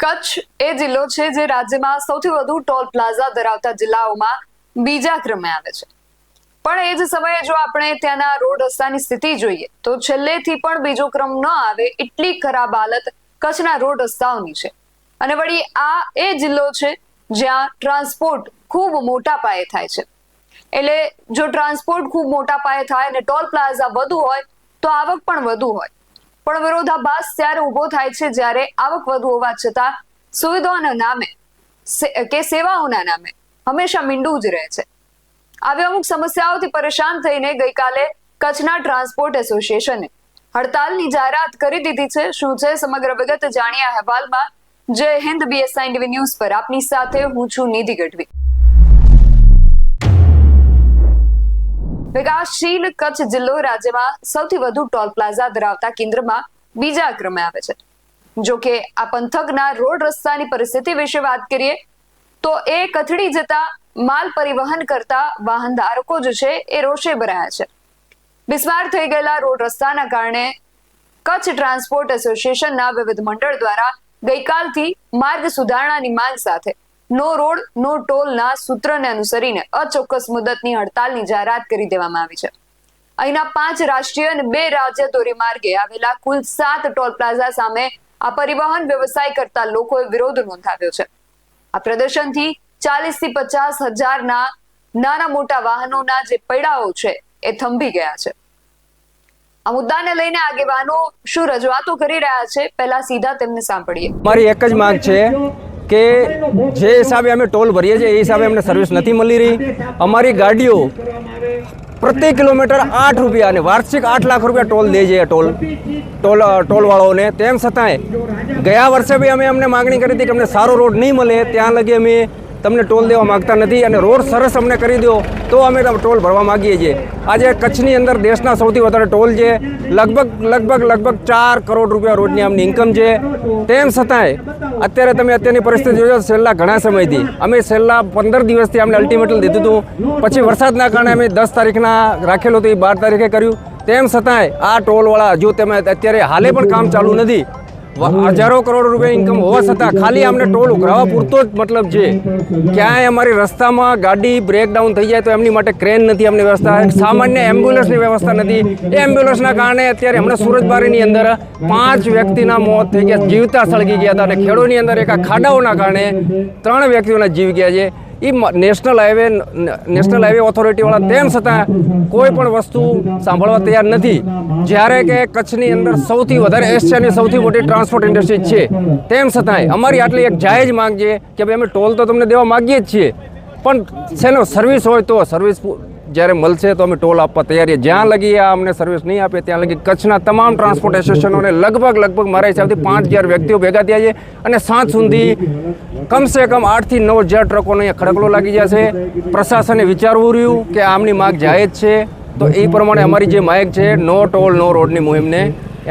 કચ્છ એ જિલ્લો છે જે રાજ્યમાં સૌથી વધુ ટોલ પ્લાઝા ધરાવતા જિલ્લાઓમાં બીજા ક્રમે આવે છે. પણ એ જ સમયે જો આપણે ત્યાંના રોડ રસ્તાની સ્થિતિ જોઈએ, તો છેલ્લેથી પણ બીજો ક્રમ ન આવે એટલી ખરાબ હાલત કચ્છના રોડ રસ્તાઓની છે. અને વળી આ એ જિલ્લો છે જ્યાં ટ્રાન્સપોર્ટ ખૂબ મોટા પાયે થાય છે. એટલે જો ટ્રાન્સપોર્ટ ખૂબ મોટા પાયે થાય અને ટોલ પ્લાઝા વધુ હોય, તો આવક પણ વધુ હોય. પણ વિરોધાભાસ ત્યારે ઊભો થાય છે જ્યારે આવક વધુ હોવા છતાં સુવિધાઓના નામે કે સેવાઓના નામે હંમેશા મીંડું જ રહે છે. આવી અમુક સમસ્યાઓથી પરેશાન થઈને ગઈકાલે કચ્છના ટ્રાન્સપોર્ટ એસોસિએશને હડતાલની જાહેરાત કરી દીધી છે. શું છે? સમગ્ર વિગત જાણ્યા અહેવાલમાં. જય હિન્દ બીએસઆઈ ટીવી ન્યૂઝ પર આપની સાથે હું છું નિધિ ગઢવી. વિકાસશીલ કચ્છ જિલ્લો રાજ્યમાં સૌથી વધુ ટોલ પ્લાઝા ધરાવતા કેન્દ્રમાં બીજા ક્રમે આવે છે. જો કે આ પંથકના રોડ રસ્તાની પરિસ્થિતિ વિશે વાત કરીએ, તો એ કથળી જતા માલ પરિવહન કરતા વાહન ધારકો જે છે એ રોષે ભરાયા છે. બિસ્માર થઈ ગયેલા રોડ રસ્તાના કારણે કચ્છ ટ્રાન્સપોર્ટ એસોસિએશનના વિવિધ મંડળ દ્વારા ગઈકાલથી માર્ગ સુધારણાની માંગ સાથે નો રોડ, નો ટોલના સૂત્રને અનુસરીને અચોક્કસ મુદતની હડતાલની જાહેરાત કરી દેવામાં આવી છે. અહીંના પાંચ રાષ્ટ્રીય અને બે રાજ્ય ધોરીમાર્ગે આવેલા કુલ સાત ટોલ પ્લાઝા સામે આ પરિવહન વ્યવસાય કરતા લોકોએ વિરોધ નોંધાવ્યો છે. આ પ્રદર્શનથી ચાલીસથી પચાસ હજારના નાના મોટા વાહનોના જે પૈડાઓ છે એ થંભી ગયા છે. આ મુદ્દાને લઈને આગેવાનો શું રજૂઆતો કરી રહ્યા છે, પહેલા સીધા તેમને સાંભળીએ. મારી એક જ માંગ છે કે જે હિસાબે અમે ટોલ ભરીએ છીએ, એ હિસાબે અમને સર્વિસ નથી મળી રહી. અમારી ગાડીઓ પ્રતિ કિલોમીટર આઠ રૂપિયા અને વાર્ષિક આઠ લાખ રૂપિયા ટોલ દે છે ટોલ ટોલ, ટોલવાળાઓને. તેમ છતાંય ગયા વર્ષે બી અમે અમને માગણી કરી હતી કે અમને સારો રોડ નહીં મળે. ત્યાં લગી અમે તમને ટોલ દેવા માગતા નથી અને રોડ સરસ અમને કરી દો, તો અમે ટોલ ભરવા માગીએ છીએ. આજે કચ્છની અંદર દેશના સૌથી વધારે ટોલ છે, લગભગ લગભગ લગભગ ચાર કરોડ રૂપિયા રોજની આમની ઇન્કમ છે. તેમ છતાંય, અત્યારે તમે અત્યારની પરિસ્થિતિ જોયો છેલ્લા ઘણા સમયથી. અમે છેલ્લા પંદર દિવસથી અમને અલ્ટિમેટલ દીધું હતું. પછી વરસાદના કારણે અમે દસ તારીખના રાખેલું હતું, એ બાર તારીખે કર્યું. તેમ છતાંય આ ટોલવાળા હજુ તમે અત્યારે હાલે પણ કામ ચાલુ નથી હજારો કરોડ રૂપિયા ઇન્કમ હોવા છતાં ખાલી અમને ટોલ ઉઘરાવા પૂરતો જ મતલબ છે. ક્યાંય અમારી રસ્તામાં ગાડી બ્રેકડાઉન થઈ જાય તો એમની માટે ક્રેન નથી, અમને વ્યવસ્થા સામાન્ય એમ્બ્યુલન્સની વ્યવસ્થા નથી. એ એમ્બ્યુલન્સના કારણે અત્યારે હમણાં સુરજબારીની અંદર પાંચ વ્યક્તિના મોત થઈ ગયા, જીવતા સળગી ગયા હતા અને ખેડોની અંદર એક ખાડાઓના કારણે ત્રણ વ્યક્તિઓના જીવ ગયા છે. એ નેશનલ હાઈવે નેશનલ હાઈવે ઓથોરિટીવાળા તેમ છતાં કોઈ પણ વસ્તુ સાંભળવા તૈયાર નથી. જ્યારે કે કચ્છની અંદર સૌથી વધારે એશિયાની સૌથી મોટી ટ્રાન્સપોર્ટ ઇન્ડસ્ટ્રી છે. તેમ છતાંય અમારી આટલી એક જાહેજ માંગ છે કે ભાઈ અમે ટોલ તો તમને દેવા માગીએ જ છીએ. પણ શેનો સર્વિસ હોય તો સર્વિસ જ્યારે મળશે તો અમે ટોલ આપવા તૈયાર છીએ. જ્યાં લગી આ અમને સર્વિસ નહીં આપે, ત્યાં લગી કચ્છના તમામ ટ્રાન્સપોર્ટ એસોસિએશનોને લગભગ લગભગ મારા હિસાબથી પાંચ હજાર વ્યક્તિઓ ભેગા થયા છે અને સાંજ સુધી કમસે કમ આઠથી નવ હજાર ટ્રકોને અહીંયા ખડકલો લાગી જશે પ્રશાસને વિચારવું રહ્યું કે આમની માગ જાયજ છે. તો એ પ્રમાણે અમારી જે માગ છે નો ટોલ નો રોડની મુહિમને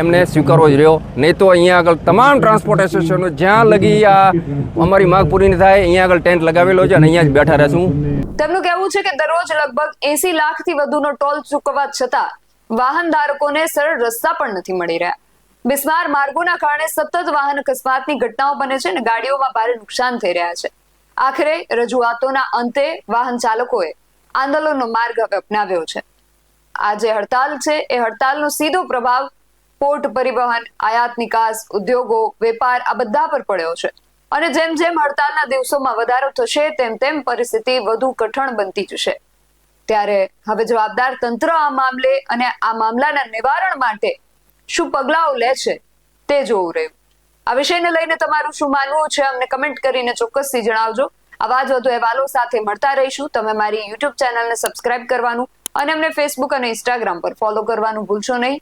એમને સ્વીકારવો જ રહ્યો. નહીં તો અહીંયા આગળ તમામ ટ્રાન્સપોર્ટ એસોસિએશનો જ્યાં લગી આ અમારી માગ પૂરી નહીં થાય, અહીંયા આગળ ટેન્ટ લગાવેલો છે અને અહીંયા જ બેઠા રહેશું. તેમનું કહેવું છે કે દરરોજ લગભગ એસી લાખથી વધુનો ટોલ ચૂકવવા છતાં વાહન ધારકોને સરળ રસ્તા પણ નથી મળી રહ્યા. બિસ્માર માર્ગોના કારણે સતત વાહન અકસ્માતની ઘટનાઓ બને છે અને ગાડીઓમાં ભારે નુકસાન થઈ રહ્યા છે. આખરે રજૂઆતોના અંતે વાહન ચાલકોએ આંદોલનનો માર્ગ હવે અપનાવ્યો છે. આ જે હડતાલ છે, એ હડતાલનો સીધો પ્રભાવ પોર્ટ પરિવહન, આયાત નિકાસ, ઉદ્યોગો, વેપાર આ બધા પર પડ્યો છે. અને જેમ જેમ હડતાલના દિવસોમાં વધારો થશે, તેમ તેમ પરિસ્થિતિ વધુ કઠણ બનતી જશે. ત્યારે હવે જવાબદાર તંત્ર આ મામલે અને આ મામલાના નિવારણ માટે શું પગલાઓ લે છે, તે જોવું રહ્યું. આ વિષયને લઈને તમારું શું માનવું છે, અમને કમેન્ટ કરીને ચોક્કસથી જણાવજો. આવા જ વધુ અહેવાલો સાથે મળતા રહીશું. તમે મારી યુટ્યુબ ચેનલને સબસ્ક્રાઇબ કરવાનું અને અમને ફેસબુક અને ઇન્સ્ટાગ્રામ પર ફોલો કરવાનું ભૂલશો નહીં.